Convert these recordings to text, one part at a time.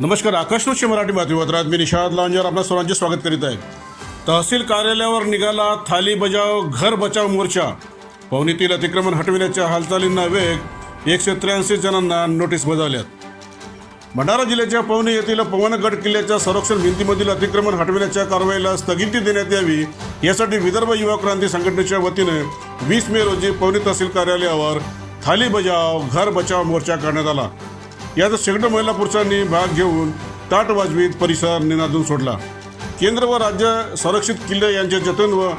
नमस्कार आकाशवाणी मराठी बातमीपत्रात मी निषाद लांजर. आपल्या सर्वांचे स्वागत करीत आहे. तहसील कार्यालयावर निघाला थाली बजाव घर बचाव मोर्चा. पवनीतील अतिक्रमण हटविण्याच्या हालचालींना वेग एकशे त्र्याऐंशी जणांना नोटीस बजावल्यात. भंडारा जिल्ह्याच्या पवनी येथील पवनगड किल्ल्याच्या संरक्षण भिंतीमधील अतिक्रमण हटविण्याच्या कारवाईला स्थगिती देण्यात यावी यासाठी विदर्भ युवा क्रांती संघटनेच्या वतीने वीस मे रोजी पवनी तहसील कार्यालयावर थाली बजाव घर बचाव मोर्चा करण्यात आला. यात शेकडो महिला पुरुषांनी भाग घेऊन ताट वाजवीत परिसर निनादून सोडला. केंद्र व राज्य संरक्षित किल्ले यांचे जतन व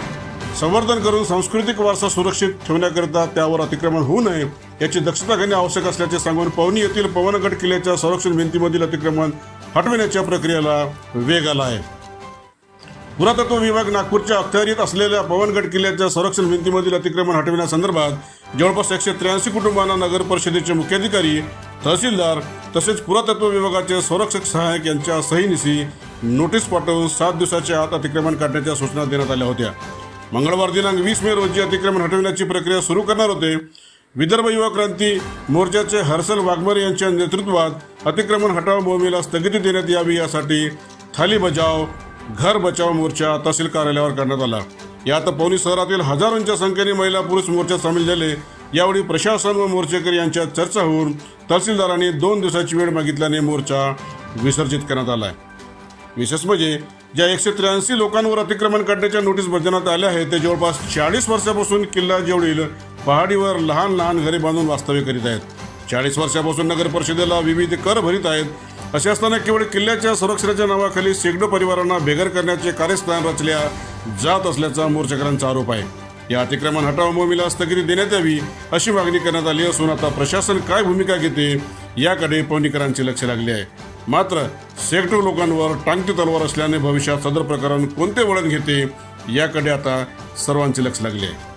संवर्धन करून सांस्कृतिक वारसा सुरक्षित ठेवण्याकरिता त्यावर अतिक्रमण होऊ नये याची दक्षता घेणे आवश्यक असल्याचे सांगून पवनी येथील पवनगड किल्ल्याच्या संरक्षण भिंतीमधील अतिक्रमण हटविण्याच्या प्रक्रियेला वेग आला आहे पुरातत्व विभाग नागपूरच्या अखत्यारीत असलेल्या पवनगड किल्ल्याच्या संरक्षण भिंतीमधील अतिक्रमण हटविण्यासंदर्भात जवळपास एकशे त्र्याऐंशी कुटुंबांना नगर परिषदेचे मुख्याधिकारी तहसीलदार तसेच पुरातत्व विभागाचे संरक्षक सहाय्यक यांच्या सहीनिशी नोटीस पाठवून सात दिवसाच्या आत अतिक्रमण काढण्याच्या सूचना देण्यात आल्या होत्या. मंगळवार दिनांक वीस मे रोजी अतिक्रमण हटविण्याची प्रक्रिया सुरू करणार होते. विदर्भ युवा क्रांती मोर्चाचे हर्षल वाघमारे यांच्या नेतृत्वात अतिक्रमण हटाव मोहिमेला स्थगिती देण्यात यावी यासाठी थाली बजाव घर बचाव मोर्चा तहसील कार्यालयावर करण्यात आला. यात पौनी शहरातील हजारोंच्या संख्येने महिला पुरुष मोर्चात सामील झाले. यावेळी प्रशासन व मोर्चेकरी यांच्यात चर्चा होऊन तहसीलदारांनी दोन दिवसाची वेळ मागितल्याने मोर्चा विसर्जित करण्यात आला आहे विशेष म्हणजे ज्या एकशे त्र्याऐंशी लोकांवर अतिक्रमण करण्याच्या नोटीस बजावण्यात आल्या आहेत ते जवळपास चाळीस वर्षापासून किल्ला जेवढील पहाडीवर लहान लहान घरे बांधून वास्तव्य करीत आहेत. चाळीस वर्षापासून नगर परिषदेला विविध कर भरीत आहेत. असे असताना केवळ किल्ल्याच्या संरक्षणाच्या नावाखाली शेकडो परिवारांना बेघर करण्याचे कार्यस्थान रचल्या जात असल्याचा मोर्चेकरांचा आरोप आहे. या अतिक्रमण हटाव मोहिमेला स्थगिती देण्यात यावी अशी मागणी करण्यात आली असून आता प्रशासन काय भूमिका घेते याकडे पवनीकरांचे लक्ष लागले आहे. मात्र शेकडो लोकांवर टांगती तलवार असल्याने भविष्यात सदर प्रकरण कोणते वळण घेते याकडे आता सर्वांचे लक्ष लागले आहे.